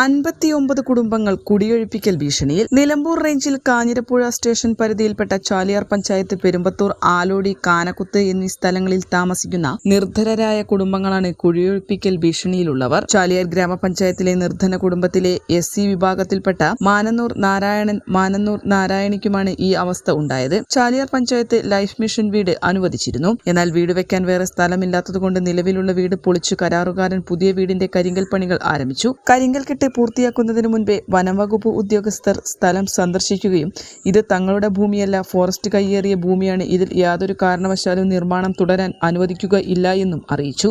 അൻപത്തിയൊമ്പത് കുടുംബങ്ങൾ കുടിയൊഴിപ്പിക്കൽ ഭീഷണിയിൽ. നിലമ്പൂർ റേഞ്ചിൽ കാഞ്ഞിരപ്പുഴ സ്റ്റേഷൻ പരിധിയിൽപ്പെട്ട ചാലിയാർ പഞ്ചായത്ത് പെരുമ്പത്തൂർ ആലോടി കാനക്കുത്ത് എന്നീ സ്ഥലങ്ങളിൽ താമസിക്കുന്ന നിർധരരായ കുടുംബങ്ങളാണ് കുടിയൊഴിപ്പിക്കൽ ഭീഷണിയിലുള്ളവർ. ചാലിയാർ ഗ്രാമപഞ്ചായത്തിലെ നിർധന കുടുംബത്തിലെ എസ് സി വിഭാഗത്തിൽപ്പെട്ട മാനന്നൂർ നാരായണൻ മാനന്നൂർ നാരായണിക്കുമാണ് ഈ അവസ്ഥ ഉണ്ടായത്. ചാലിയാർ പഞ്ചായത്ത് ലൈഫ് മിഷൻ വീട് അനുവദിച്ചിരുന്നു. എന്നാൽ വീട് വെക്കാൻ വേറെ സ്ഥലമില്ലാത്തതുകൊണ്ട് നിലവിലുള്ള വീട് പൊളിച്ചു കരാറുകാരൻ പുതിയ വീടിന്റെ കരിങ്കൽ പണികൾ ആരംഭിച്ചു. കരിങ്കൽ കെട്ട് പൂർത്തിയാക്കുന്നതിന് മുൻപേ വനംവകുപ്പ് ഉദ്യോഗസ്ഥർ സ്ഥലം സന്ദർശിക്കുകയും ഇത് തങ്ങളുടെ ഭൂമിയല്ല ഫോറസ്റ്റ് കയ്യേറിയ ഭൂമിയാണ്. ഇതിൽ യാതൊരു കാരണവശാലും നിർമ്മാണം തുടരാൻ അനുവദിക്കുക ഇല്ല എന്നും അറിയിച്ചു.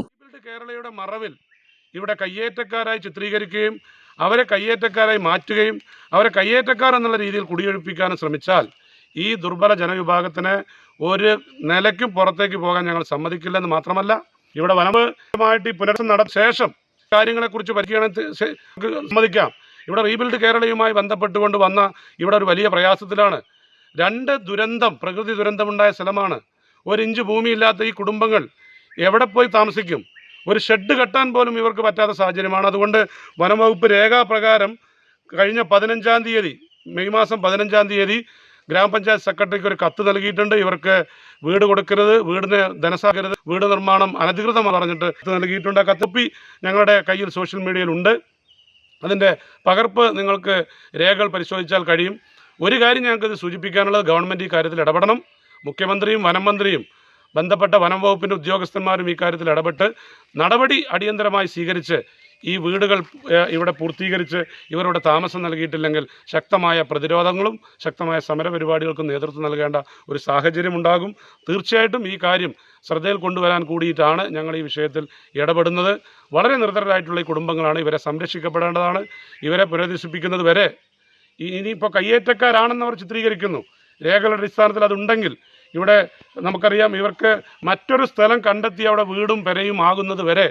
കേരളയുടെ മറവിൽ ഇവിടെ കയ്യേറ്റക്കാരായി ചിത്രീകരിക്കുകയും അവരെ കയ്യേറ്റക്കാരായി മാറ്റുകയും അവരെ കയ്യേറ്റക്കാർ എന്നുള്ള രീതിയിൽ കുടിയൊഴിപ്പിക്കാനും ശ്രമിച്ചാൽ ഈ ദുർബല ജനവിഭാഗത്തിന് ഒരു നിലയ്ക്കും പുറത്തേക്ക് പോകാൻ ഞങ്ങൾ സമ്മതിക്കില്ലെന്ന് മാത്രമല്ല ഇവിടെ വനപരമായിട്ട് ഈ പുനർ നട ശേഷം കാര്യങ്ങളെക്കുറിച്ച് നമുക്ക് സമ്മതിക്കാം. ഇവിടെ റീബിൽഡ് കേരളയുമായി ബന്ധപ്പെട്ടുകൊണ്ട് വന്ന ഇവിടെ ഒരു വലിയ പ്രയാസത്തിലാണ്. രണ്ട് ദുരന്തം പ്രകൃതി ദുരന്തമുണ്ടായ സ്ഥലമാണ്. ഒരു ഇഞ്ച് ഭൂമിയില്ലാത്ത ഈ കുടുംബങ്ങൾ എവിടെ പോയി താമസിക്കും? ഒരു ഷെഡ് കെട്ടാൻ പോലും ഇവർക്ക് പറ്റാത്ത സാഹചര്യമാണ്. അതുകൊണ്ട് വനംവകുപ്പ് രേഖാപ്രകാരം കഴിഞ്ഞ പതിനഞ്ചാം തീയതി മെയ് മാസം പതിനഞ്ചാം തീയതി ഗ്രാമപഞ്ചായത്ത് സെക്രട്ടറിക്ക് ഒരു കത്ത് നൽകിയിട്ടുണ്ട്. ഇവർക്ക് വീട് കൊടുക്കരുത് വീടിന് ധനസാകരുത് വീട് നിർമ്മാണം അനധികൃതമാണെന്ന് പറഞ്ഞിട്ട് കത്ത് നൽകിയിട്ടുണ്ട്. കത്തുപ്പി ഞങ്ങളുടെ കയ്യിൽ സോഷ്യൽ മീഡിയയിലുണ്ട്. അതിന്റെ പകർപ്പ് നിങ്ങൾക്ക് രേഖകൾ പരിശോധിച്ചാൽ കഴിയും. ഒരു കാര്യം ഞങ്ങൾക്കിത് സൂചിപ്പിക്കാനുള്ളത് ഗവൺമെന്റ് ഈ കാര്യത്തിൽ ഇടപെടണം. മുഖ്യമന്ത്രിയും വനം മന്ത്രിയും ബന്ധപ്പെട്ട വനം വകുപ്പിന്റെ ഉദ്യോഗസ്ഥന്മാരും ഈ കാര്യത്തിൽ ഇടപെട്ട് നടപടി അടിയന്തരമായി സ്വീകരിച്ച് ഈ വീടുകൾ ഇവിടെ പൂർത്തീകരിച്ച് ഇവരുടെ താമസം നൽകിയിട്ടില്ലെങ്കിൽ ശക്തമായ പ്രതിരോധങ്ങളും ശക്തമായ സമരപരിപാടികൾക്കും നേതൃത്വം നൽകേണ്ട ഒരു സാഹചര്യം ഉണ്ടാകും തീർച്ചയായിട്ടും ഈ കാര്യം ശ്രദ്ധയിൽ കൊണ്ടുവരാൻ കൂടിയിട്ടാണ് ഞങ്ങൾ ഈ വിഷയത്തിൽ ഇടപെടുന്നത്. വളരെ നിർദ്ധരായിട്ടുള്ള ഈ കുടുംബങ്ങളാണ് ഇവരെ സംരക്ഷിക്കപ്പെടേണ്ടതാണ്. ഇവരെ പുനരധിവസിപ്പിക്കുന്നത് വരെ ഇനിയിപ്പോൾ കയ്യേറ്റക്കാരാണെന്ന് അവർ ചിത്രീകരിക്കുന്നു. രേഖകളുടെ അടിസ്ഥാനത്തിൽ അതുണ്ടെങ്കിൽ ഇവിടെ നമുക്കറിയാം ഇവർക്ക് മറ്റൊരു സ്ഥലം കണ്ടെത്തി അവിടെ വീടും പെരയും ആകുന്നത് വരെ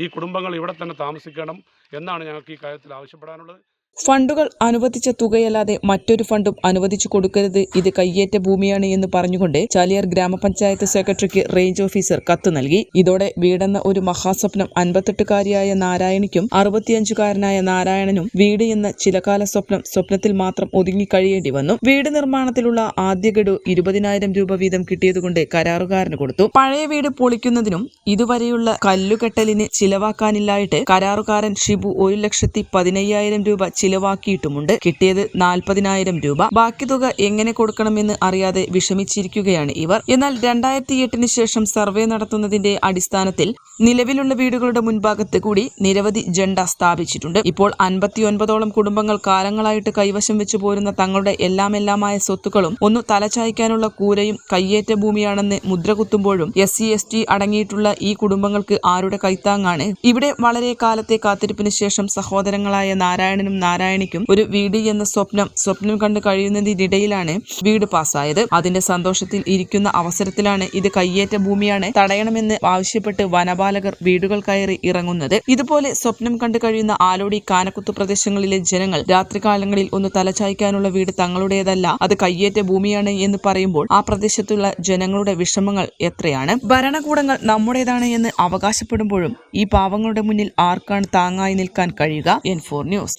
ഈ കുടുംബങ്ങൾ ഇവിടെ തന്നെ താമസിക്കണം എന്നാണ് ഞങ്ങൾക്ക് ഈ കാര്യത്തിൽ ആവശ്യപ്പെടാനുള്ളത്. ഫണ്ടുകൾ അനുവദിച്ച തുകയല്ലാതെ മറ്റൊരു ഫണ്ടും അനുവദിച്ചു കൊടുക്കരുത്. ഇത് കയ്യേറ്റ ഭൂമിയാണ് എന്ന് പറഞ്ഞുകൊണ്ട് ചാലിയാർ ഗ്രാമപഞ്ചായത്ത് സെക്രട്ടറിക്ക് റേഞ്ച് ഓഫീസർ കത്ത് നൽകി. ഇതോടെ വീടെന്ന ഒരു മഹാസ്വപ്നം അൻപത്തെട്ടുകാരിയായ നാരായണിക്കും അറുപത്തിയഞ്ചുകാരനായ നാരായണനും വീട് എന്ന ചിലകാല സ്വപ്നം സ്വപ്നത്തിൽ മാത്രം ഒതുങ്ങി കഴിയേണ്ടി വന്നു. വീട് നിർമ്മാണത്തിലുള്ള ആദ്യ ഗഡു ഇരുപതിനായിരം രൂപ വീതം കിട്ടിയതുകൊണ്ട് കരാറുകാരന് കൊടുത്തു. പഴയ വീട് പൊളിക്കുന്നതിനും ഇതുവരെയുള്ള കല്ലുകെട്ടലിന് ചിലവാക്കാനില്ലായിട്ട് കരാറുകാരൻ ഷിബു ഒരു ലക്ഷത്തി പതിനയ്യായിരം രൂപ ചിലവാക്കിയിട്ടുമുണ്ട്. കിട്ടിയത് നാൽപ്പതിനായിരം രൂപ. ബാക്കി തുക എങ്ങനെ കൊടുക്കണമെന്ന് അറിയാതെ വിഷമിച്ചിരിക്കുകയാണ് ഇവർ. എന്നാൽ രണ്ടായിരത്തി എട്ടിന് ശേഷം സർവേ നടത്തുന്നതിന്റെ അടിസ്ഥാനത്തിൽ നിലവിലുള്ള വീടുകളുടെ മുൻഭാഗത്ത് കൂടി നിരവധി ജണ്ട സ്ഥാപിച്ചിട്ടുണ്ട്. ഇപ്പോൾ അൻപത്തിയൊൻപതോളം കുടുംബങ്ങൾ കാലങ്ങളായിട്ട് കൈവശം വെച്ചു പോരുന്ന തങ്ങളുടെ എല്ലാമെല്ലാമായ സ്വത്തുക്കളും ഒന്ന് തലചായ്ക്കാനുള്ള കൂരയും കയ്യേറ്റ ഭൂമിയാണെന്ന് മുദ്ര കുത്തുമ്പോഴും എസ് സി എസ് ടി അടങ്ങിയിട്ടുള്ള ഈ കുടുംബങ്ങൾക്ക് ആരുടെ കൈത്താങ്ങാണ്? ഇവിടെ വളരെ കാലത്തെ കാത്തിരിപ്പിന് ശേഷം സഹോദരങ്ങളായ നാരായണനും നാരായണിക്കും ഒരു വീട് എന്ന സ്വപ്നം സ്വപ്നം കണ്ടു കഴിയുന്നതിനിടയിലാണ് വീട് പാസ്സായത്. അതിന്റെ സന്തോഷത്തിൽ ഇരിക്കുന്ന അവസരത്തിലാണ് ഇത് കയ്യേറ്റ ഭൂമിയാണ് തടയണമെന്ന് ആവശ്യപ്പെട്ട് വനപാലകർ വീടുകൾ കയറി ഇറങ്ങുന്നത്. ഇതുപോലെ സ്വപ്നം കണ്ടു കഴിയുന്ന ആലോടി കാനക്കുത്ത് പ്രദേശങ്ങളിലെ ജനങ്ങൾ രാത്രികാലങ്ങളിൽ ഒന്ന് തലചായ്ക്കാനുള്ള വീട് തങ്ങളുടേതല്ല അത് കയ്യേറ്റ ഭൂമിയാണ് എന്ന് പറയുമ്പോൾ ആ പ്രദേശത്തുള്ള ജനങ്ങളുടെ വിഷമങ്ങൾ എത്രയാണ്? ഭരണകൂടങ്ങൾ നമ്മുടേതാണ് എന്ന് അവകാശപ്പെടുമ്പോഴും ഈ പാവങ്ങളുടെ മുന്നിൽ ആർക്കാണ് താങ്ങായി നിൽക്കാൻ കഴിയുക? N four news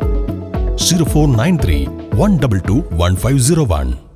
0493 122 1501.